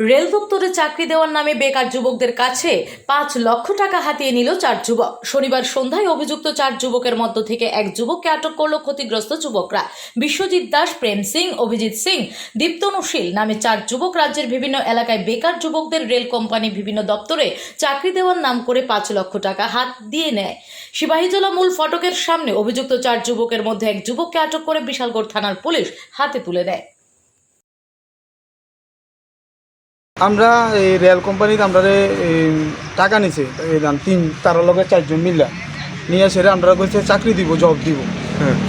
Rail দপ্তরে চাকরি দেওয়ার নামে বেকার যুবকদের কাছে পাঁচ লক্ষ টাকা হাতিয়ে নিল চার যুবক। শনিবার সন্ধ্যায় অভিযুক্ত চার যুবকের মধ্য থেকে এক যুবককে আটক করল ক্ষতিগ্রস্ত যুবকরা। বিশ্বজিৎ দাস, প্রেম সিং, অভিজিৎ সিং দীপ্তনুশীল নামে চার যুবক রাজ্যের বিভিন্ন এলাকায় বেকার যুবকদের রেল কোম্পানি বিভিন্ন দপ্তরে চাকরি দেওয়ার নাম করে পাঁচ লক্ষ টাকা হাত দিয়ে নেয়। সিপাহীজলা মূল ফটকের সামনে অভিযুক্ত চার যুবকের মধ্যে এক যুবককে আটক করে বিশালগড় থানার পুলিশ হাতে তুলে দেয়। আমরা এই রেল কোম্পানিতে আমরা এই, টাকা নিছে তিন তার লগে চারজন মিল্লা নিয়ে সেরে আমরা কইছে চাকরি দিব জব দিব।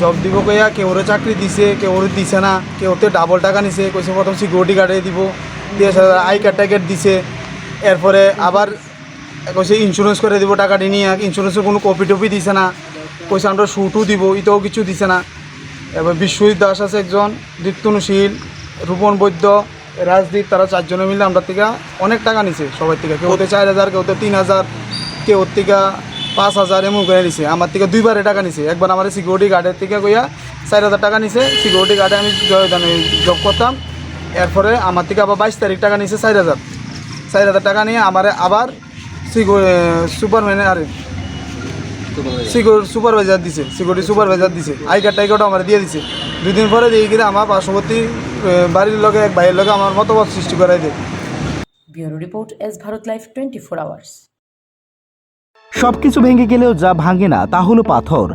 জব দিব কইয়া কেউ ওরে চাকরি দিছে কেউ ওরে দিছে না কেউ ওতে ডাবল টাকা নিছে কইছে প্রথম সিকিউরিটি গার্ডে দিব দিয়ে সে আই কার্ড টাইকার্ড দিছে। এরপরে আবার কইছে ইন্স্যুরেন্স করে দিব টাকাটি নিয়ে ইন্স্যুরেন্সের কোনো কপি টপি দিছে না। কইছে আমরা শুটও দিব ইটাও কিছু দিছে না। এবার বিশ্বজিৎ দাস আছে একজন দীপ্তনুশীল রূপন বৈদ্য রাজদীপ তারা চারজনে মিলে আমরা থেকে অনেক টাকা নিছে সবার থেকে কেউ চার হাজার কেউ তিন হাজার কেউ থেকে পাঁচ হাজার এমন করে নিছে। আমার থেকে দুইবারে টাকা নিছে। একবার আমার সিকিউরিটি গার্ডের থেকে কইয়া চার হাজার টাকা নিছে। সিকিউরিটি গার্ডে আমি জব করতাম। এরপরে আমার থেকে আবার বাইশ তারিখ টাকা নিছে চার হাজার। চার হাজার টাকা নিয়ে আমার আবার সুপারম্যানে আরে সিকিউর সুপারভাইজার দিছে সিকিউরিটি সুপারভাইজার দিছে। আই কার্ড টাই কার্ড আমার দিয়ে দিছে। দুই দিন পরে দিয়ে গিয়ে আমার পার্শ্ববর্তী বাড়ির লগে এক ভাইয়ের লগে আমার মতবাদ সৃষ্টি করাই দেয়। Bureau report S Bharat life twenty four hours. সবকিছু ভেঙে গেলেও যা ভাঙে না তা হলো পাথর।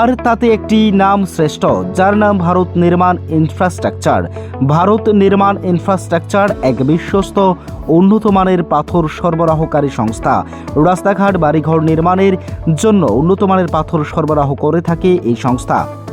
আর তাতে একটি নাম শ্রেষ্ঠ যার নাম ভারত নির্মাণ ইনফ্রাস্ট্রাকচার। ভারত নির্মাণ ইনফ্রাস্ট্রাকচার এক বিশ্বস্ত উন্নত মানের পাথর সরবরাহকারী সংস্থা। রাস্তাঘাট বাড়িঘর নির্মাণের জন্য উন্নত মানের পাথর সরবরাহ করে থাকে এই সংস্থা।